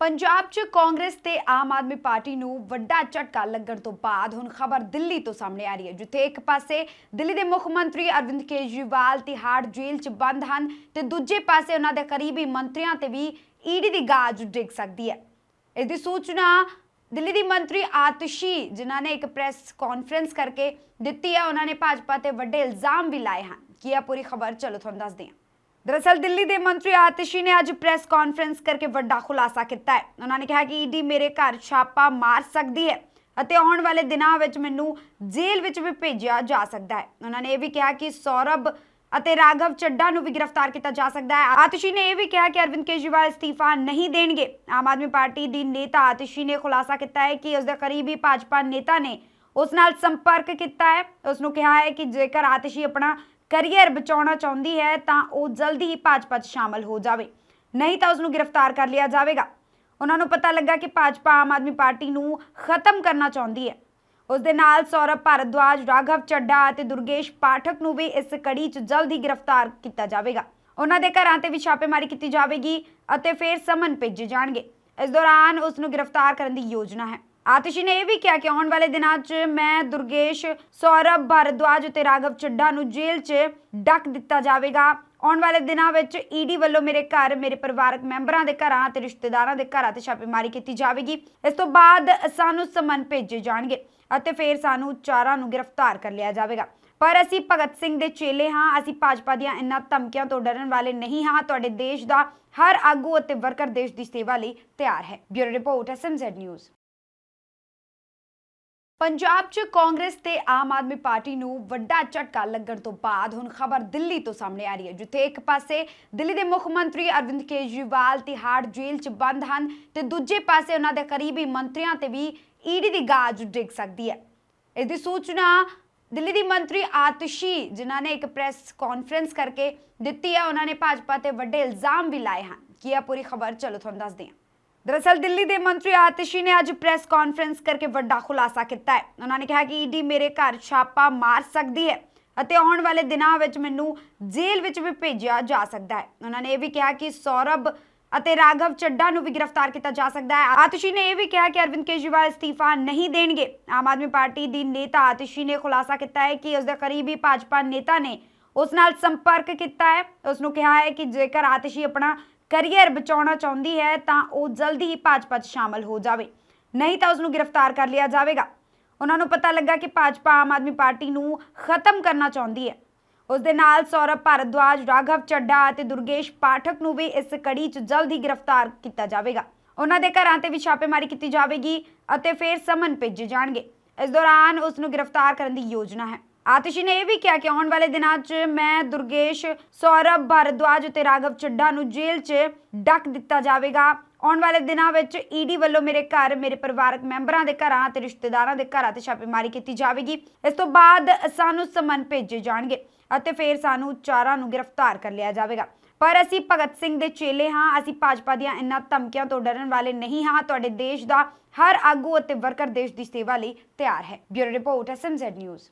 ਪੰਜਾਬ 'ਚ ਕਾਂਗਰਸ ਤੇ ਆਮ ਆਦਮੀ ਪਾਰਟੀ ਨੂੰ ਵੱਡਾ ਝਟਕਾ ਲੱਗਣ ਤੋਂ ਬਾਅਦ ਹੁਣ ਖਬਰ ਦਿੱਲੀ ਤੋਂ ਸਾਹਮਣੇ ਆ ਰਹੀ ਹੈ, ਜਿੱਥੇ ਇੱਕ ਪਾਸੇ ਦਿੱਲੀ ਦੇ ਮੁੱਖ ਮੰਤਰੀ ਅਰਵਿੰਦ ਕੇਜਰੀਵਾਲ ਤਿਹਾੜ ਜੇਲ੍ਹ 'ਚ ਬੰਦ ਹਨ ਤੇ ਦੂਜੇ ਪਾਸੇ ਉਹਨਾਂ ਦੇ ਕਰੀਬੀ ਮੰਤਰੀਆਂ ਤੇ ਵੀ ਈਡੀ ਦੀ ਗਾਜ ਡਿੱਗ ਸਕਦੀ ਹੈ। ਇਸ ਦੀ ਸੂਚਨਾ ਦਿੱਲੀ ਦੀ ਮੰਤਰੀ ਆਤਿਸ਼ੀ, ਜਿਨ੍ਹਾਂ ਨੇ ਇੱਕ ਪ੍ਰੈਸ ਕਾਨਫਰੰਸ ਕਰਕੇ ਦਿੱਤੀ ਹੈ, ਉਹਨਾਂ ਨੇ ਭਾਜਪਾ ਤੇ ਵੱਡੇ ਇਲਜ਼ਾਮ ਵੀ ਲਾਏ ਹਨ। ਕੀ ਇਹ ਪੂਰੀ ਖਬਰ? ਚਲੋ ਤੁਹਾਨੂੰ ਦੱਸਦੇ ਹਾਂ। ਦਰਅਸਲ ਦਿੱਲੀ ਦੇ ਮੰਤਰੀ ਆਤਿਸ਼ੀ ਨੇ ਅੱਜ ਪ੍ਰੈਸ ਕਾਨਫਰੰਸ ਕਰਕੇ ਵੱਡਾ ਖੁਲਾਸਾ ਕੀਤਾ ਹੈ। ਉਹਨਾਂ ਨੇ ਕਿਹਾ ਕਿ ਈਡੀ ਮੇਰੇ ਘਰ ਛਾਪਾ ਮਾਰ ਸਕਦੀ ਹੈ ਅਤੇ ਆਉਣ ਵਾਲੇ ਦਿਨਾਂ ਵਿੱਚ ਮੈਨੂੰ ਜੇਲ੍ਹ ਵਿੱਚ ਵੀ ਭੇਜਿਆ ਜਾ ਸਕਦਾ ਹੈ। ਉਹਨਾਂ ਨੇ ਇਹ ਵੀ ਕਿਹਾ ਕਿ ਸੌਰਭ ਅਤੇ ਰਾਘਵ ਚੱਡਾ ਨੂੰ ਵੀ ਗ੍ਰਿਫਤਾਰ ਕੀਤਾ ਜਾ ਸਕਦਾ ਹੈ। ਆਤਿਸ਼ੀ ਨੇ ਇਹ ਵੀ ਕਿਹਾ ਕਿ ਅਰਵਿੰਦ ਕੇਜਰੀਵਾਲ ਅਸਤੀਫਾ ਨਹੀਂ ਦੇਣਗੇ। ਆਮ ਆਦਮੀ ਪਾਰਟੀ ਦੀ ਨੇਤਾ ਆਤਿਸ਼ੀ ਨੇ ਖੁਲਾਸਾ ਕੀਤਾ ਹੈ ਕਿ ਉਸ ਦੇ ਕਰੀਬੀ ਭਾਜਪਾ ਨੇਤਾ ਨੇ ਉਸ ਨਾਲ ਸੰਪਰਕ ਕੀਤਾ ਹੈ। ਉਸ ਨੂੰ ਕਿਹਾ ਹੈ ਕਿ ਜੇਕਰ ਆਤਿਸ਼ੀ ਆਪਣਾ ਕੈਰੀਅਰ ਬਚਾਉਣਾ ਚਾਹੁੰਦੀ ਹੈ ਤਾਂ ਉਹ ਜਲਦੀ ਹੀ ਭਾਜਪਾ 'ਚ ਸ਼ਾਮਲ ਹੋ ਜਾਵੇ। ਨਹੀਂ ਤਾਂ ਉਸ ਨੂੰ ਗ੍ਰਿਫਤਾਰ ਕਰ ਲਿਆ ਜਾਵੇਗਾ। ਉਹਨਾਂ ਨੂੰ ਪਤਾ ਲੱਗਾ ਕਿ ਭਾਜਪਾ ਆਮ ਆਦਮੀ ਪਾਰਟੀ ਨੂੰ ਖਤਮ ਕਰਨਾ ਚਾਹੁੰਦੀ ਹੈ। ਉਸ ਦੇ ਨਾਲ ਸੌਰਭ ਭਾਰਦਵਾਜ, ਰਾਘਵ ਚੱਡਾ ਅਤੇ ਦੁਰਗੇਸ਼ ਪਾਠਕ ਨੂੰ ਵੀ ਇਸ ਕੜੀ 'ਚ ਜਲਦੀ ਗ੍ਰਿਫਤਾਰ ਕੀਤਾ ਜਾਵੇਗਾ। ਉਹਨਾਂ ਦੇ ਘਰਾਂ ਤੇ ਵੀ ਛਾਪੇਮਾਰੀ ਕੀਤੀ ਜਾਵੇਗੀ ਅਤੇ ਫਿਰ ਸਮਨ ਭੇਜੇ ਜਾਣਗੇ। ਇਸ ਦੌਰਾਨ ਉਸ ਨੂੰ ਗ੍ਰਿਫਤਾਰ ਕਰਨ ਦੀ ਯੋਜਨਾ ਹੈ। ਆਤਿਸ਼ੀ ਨੇ ਇਹ ਵੀ ਕਿਹਾ ਕਿ ਆਉਣ ਵਾਲੇ ਦਿਨਾਂ 'ਚ ਮੈਂ, ਦੁਰਗੇਸ਼ ਸੌਰਭ ਭਾਰਦਵਾਜ ਅਤੇ ਰਾਘਵ ਚੱਡਾ ਨੂੰ ਜੇਲ੍ਹ 'ਚ ਡੱਕ ਦਿੱਤਾ ਜਾਵੇਗਾ। ਆਉਣ ਵਾਲੇ ਦਿਨਾਂ ਵਿੱਚ ਈਡੀ ਵੱਲੋਂ ਮੇਰੇ ਘਰ, ਮੇਰੇ ਪਰਿਵਾਰਕ ਮੈਂਬਰਾਂ ਦੇ ਘਰਾਂ ਤੇ ਰਿਸ਼ਤੇਦਾਰਾਂ ਦੇ ਘਰਾਂ ਤੇ ਛਾਪੇਮਾਰੀ ਕੀਤੀ ਜਾਵੇਗੀ। ਇਸ ਤੋਂ ਬਾਅਦ ਸਾਨੂੰ ਸਮਨ ਭੇਜੇ ਜਾਣਗੇ ਅਤੇ ਫਿਰ ਸਾਨੂੰ ਚਾਰਾਂ ਨੂੰ ਗ੍ਰਿਫਤਾਰ ਕਰ ਲਿਆ ਜਾਵੇਗਾ। ਪਰ ਅਸੀਂ ਭਗਤ ਸਿੰਘ ਦੇ ਚੇਲੇ ਹਾਂ, ਅਸੀਂ ਭਾਜਪਾ ਦੀਆਂ ਇਨ੍ਹਾਂ ਧਮਕੀਆਂ ਤੋਂ ਡਰਨ ਵਾਲੇ ਨਹੀਂ ਹਾਂ। ਤੁਹਾਡੇ ਦੇਸ਼ ਦਾ ਹਰ ਆਗੂ ਅਤੇ ਵਰਕਰ ਦੇਸ਼ ਦੀ ਸੇਵਾ ਲਈ ਤਿਆਰ ਹੈ। Bureau report SMZ news. Punjab 'ਚ ਕਾਂਗਰਸ ਤੇ ਆਮ ਆਦਮੀ ਪਾਰਟੀ ਨੂੰ ਵੱਡਾ ਝਟਕਾ ਲੱਗਣ ਤੋਂ ਬਾਅਦ ਹੁਣ ਖਬਰ ਦਿੱਲੀ ਤੋਂ ਸਾਹਮਣੇ ਆ ਰਹੀ ਹੈ, ਜਿੱਥੇ ਇੱਕ ਪਾਸੇ ਦਿੱਲੀ ਦੇ ਮੁੱਖ ਮੰਤਰੀ ਅਰਵਿੰਦ ਕੇਜਰੀਵਾਲ ਤਿਹਾੜ ਜੇਲ੍ਹ 'ਚ ਬੰਦ ਹਨ ਤੇ ਦੂਜੇ ਪਾਸੇ ਉਹਨਾਂ ਦੇ ਕਰੀਬੀ ਮੰਤਰੀਆਂ ਤੇ ਵੀ ਈਡੀ ਦੀ ਗਾਜ ਡਿੱਗ ਸਕਦੀ ਹੈ। ਇਸ ਦੀ ਸੂਚਨਾ ਦਿੱਲੀ ਦੀ ਮੰਤਰੀ ਆਤਿਸ਼ੀ, ਜਿਨ੍ਹਾਂ ਨੇ ਇੱਕ ਪ੍ਰੈਸ ਕਾਨਫਰੰਸ ਕਰਕੇ ਦਿੱਤੀ ਹੈ, ਉਹਨਾਂ ਨੇ ਭਾਜਪਾ ਤੇ ਵੱਡੇ ਇਲਜ਼ਾਮ ਵੀ ਲਾਏ ਹਨ। ਕੀ ਆ ਪੂਰੀ ਖਬਰ? ਚਲੋ ਤੁਹਾਨੂੰ ਦੱਸਦੇ ਹਾਂ। ਦਰਅਸਲ ਦਿੱਲੀ ਦੇ ਮੰਤਰੀ ਆਤਿਸ਼ੀ ਨੇ ਅੱਜ ਪ੍ਰੈਸ ਕਾਨਫਰੰਸ ਕਰਕੇ ਵੱਡਾ ਖੁਲਾਸਾ ਕੀਤਾ ਹੈ। ਉਹਨਾਂ ਨੇ ਕਿਹਾ ਕਿ ਈਡੀ ਮੇਰੇ ਘਰ ਛਾਪਾ ਮਾਰ ਸਕਦੀ ਹੈ ਅਤੇ ਆਉਣ ਵਾਲੇ ਦਿਨਾਂ ਵਿੱਚ ਮੈਨੂੰ ਜੇਲ੍ਹ ਵਿੱਚ ਵੀ ਭੇਜਿਆ ਜਾ ਸਕਦਾ ਹੈ। ਉਹਨਾਂ ਨੇ ਇਹ ਵੀ ਕਿਹਾ ਕਿ ਸੌਰਭ ਅਤੇ ਰਾਘਵ ਚੱਡਾ ਨੂੰ ਵੀ ਗ੍ਰਿਫਤਾਰ ਕੀਤਾ ਜਾ ਸਕਦਾ ਹੈ। ਆਤਿਸ਼ੀ ਨੇ ਇਹ ਵੀ ਕਿਹਾ ਕਿ ਅਰਵਿੰਦ ਕੇਜਰੀਵਾਲ ਅਸਤੀਫਾ ਨਹੀਂ ਦੇਣਗੇ। ਆਮ ਆਦਮੀ ਪਾਰਟੀ ਦੀ ਨੇਤਾ ਆਤਿਸ਼ੀ ਨੇ ਖੁਲਾਸਾ ਕੀਤਾ ਹੈ ਕਿ ਉਸ ਦੇ ਕਰੀਬੀ ਭਾਜਪਾ ਨੇਤਾ ਨੇ ਉਸ ਨਾਲ ਸੰਪਰਕ ਕੀਤਾ ਹੈ। ਉਸ ਨੂੰ ਕਿਹਾ ਹੈ ਕਿ ਜੇਕਰ ਆਤਿਸ਼ੀ ਆਪਣਾ ਕੈਰੀਅਰ ਬਚਾਉਣਾ ਚਾਹੁੰਦੀ ਹੈ, ਤਾਂ ਉਹ ਜਲਦੀ ਹੀ ਭਾਜਪਾ 'ਚ ਸ਼ਾਮਲ ਹੋ ਜਾਵੇ। ਨਹੀਂ ਤਾਂ ਉਸ ਨੂੰ ਗ੍ਰਿਫਤਾਰ ਕਰ ਲਿਆ ਜਾਵੇਗਾ। ਉਹਨਾਂ ਨੂੰ ਪਤਾ ਲੱਗਾ ਕਿ ਭਾਜਪਾ ਆਮ ਆਦਮੀ ਪਾਰਟੀ ਨੂੰ ਖਤਮ ਕਰਨਾ ਚਾਹੁੰਦੀ ਹੈ। ਉਸ ਦੇ ਨਾਲ ਸੌਰਭ ਭਾਰਦਵਾਜ, ਰਾਘਵ ਚੱਡਾ ਅਤੇ ਦੁਰਗੇਸ਼ ਪਾਠਕ ਨੂੰ ਵੀ ਇਸ ਕੜੀ 'ਚ ਜਲਦ ਹੀ ਗ੍ਰਿਫਤਾਰ ਕੀਤਾ ਜਾਵੇਗਾ। ਉਹਨਾਂ ਦੇ ਘਰਾਂ ਤੇ ਵੀ ਛਾਪੇਮਾਰੀ ਕੀਤੀ ਜਾਵੇਗੀ ਅਤੇ ਫਿਰ ਸਮਨ ਭੇਜੇ ਜਾਣਗੇ। ਇਸ ਦੌਰਾਨ ਉਸ ਨੂੰ ਗ੍ਰਿਫਤਾਰ ਕਰਨ ਦੀ ਯੋਜਨਾ ਹੈ। ਆਤਿਸ਼ੀ ਨੇ ਇਹ ਵੀ ਕਿਹਾ ਕਿ ਆਉਣ ਵਾਲੇ ਦਿਨਾਂ 'ਚ ਮੈਂ, ਦੁਰਗੇਸ਼ ਸੌਰਭ ਭਾਰਦਵਾਜ ਅਤੇ ਰਾਘਵ ਚੱਡਾ ਨੂੰ ਜੇਲ੍ਹ 'ਚ ਡੱਕ ਦਿੱਤਾ ਜਾਵੇਗਾ। ਆਉਣ ਵਾਲੇ ਦਿਨਾਂ ਵਿੱਚ ਈਡੀ ਵੱਲੋਂ ਮੇਰੇ ਘਰ, ਮੇਰੇ ਪਰਿਵਾਰਕ ਮੈਂਬਰਾਂ ਦੇ ਘਰਾਂ ਤੇ ਰਿਸ਼ਤੇਦਾਰਾਂ ਦੇ ਘਰਾਂ ਤੇ ਛਾਪੇਮਾਰੀ ਕੀਤੀ ਜਾਵੇਗੀ। ਇਸ ਤੋਂ ਬਾਅਦ ਸਾਨੂੰ ਸਮਨ ਭੇਜੇ ਜਾਣਗੇ ਅਤੇ ਫਿਰ ਸਾਨੂੰ ਚਾਰਾਂ ਨੂੰ ਗ੍ਰਿਫਤਾਰ ਕਰ ਲਿਆ ਜਾਵੇਗਾ। ਪਰ ਅਸੀਂ ਭਗਤ ਸਿੰਘ ਦੇ ਚੇਲੇ ਹਾਂ, ਅਸੀਂ ਭਾਜਪਾ ਦੀਆਂ ਇਨ੍ਹਾਂ ਧਮਕੀਆਂ ਤੋਂ ਡਰਨ ਵਾਲੇ ਨਹੀਂ ਹਾਂ। ਤੁਹਾਡੇ ਦੇਸ਼ ਦਾ ਹਰ ਆਗੂ ਅਤੇ ਵਰਕਰ ਦੇਸ਼ ਦੀ ਸੇਵਾ ਲਈ ਤਿਆਰ ਹੈ। Bureau report SMZ news.